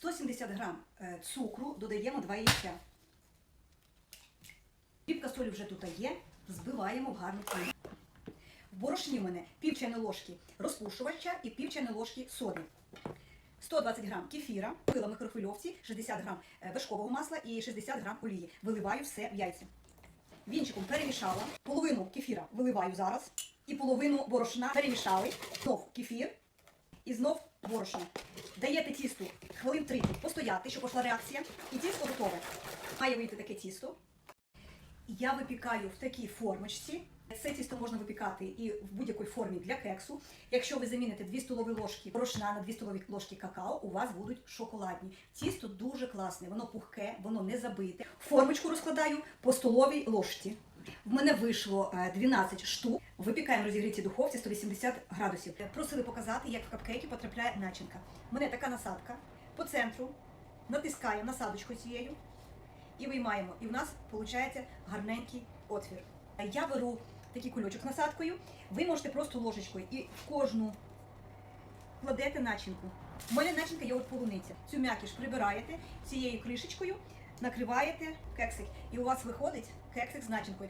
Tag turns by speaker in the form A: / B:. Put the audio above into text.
A: 170 грам е, цукру додаємо 2 яйця. Пів касолі вже тут є, збиваємо в гарну піну. В борошні в мене пів чайної ложки розпушувача і пів чайної ложки соди. 120 грам кефіра, пила в микрохвильовці, 60 грам е, вершкового масла і 60 грам олії. Виливаю все в яйця. Вінчиком перемішала, половину кефіра виливаю зараз і половину борошна перемішали. Знов кефір і знов борошно. Даєте тісту хвилин 30 постояти, щоб пішла реакція. І тісто готове. Має вийти таке тісто. Я випікаю в такій формочці. Це тісто можна випікати і в будь-якій формі для кексу. Якщо ви заміните 2 столові ложки порошна на 2 столові ложки какао, у вас будуть шоколадні. Тісто дуже класне, воно пухке, воно не забите. Формочку розкладаю по столовій ложці. В мене вийшло е, 12 штук. Випікаємо в розігрітій духовці 180 градусів. Просили показати, як в капкейки потрапляє начинка. У мене така насадка по центру. Натискаємо насадочку цією і виймаємо. І в нас виходить гарненький отвір. Я беру такий кульочок з насадкою. Ви можете просто ложечкою і в кожну кладете начинку. У мене начинка от полуниця. Цю м'якіш прибираєте цією кришечкою, накриваєте кексик, і у вас виходить кексик з начинкою.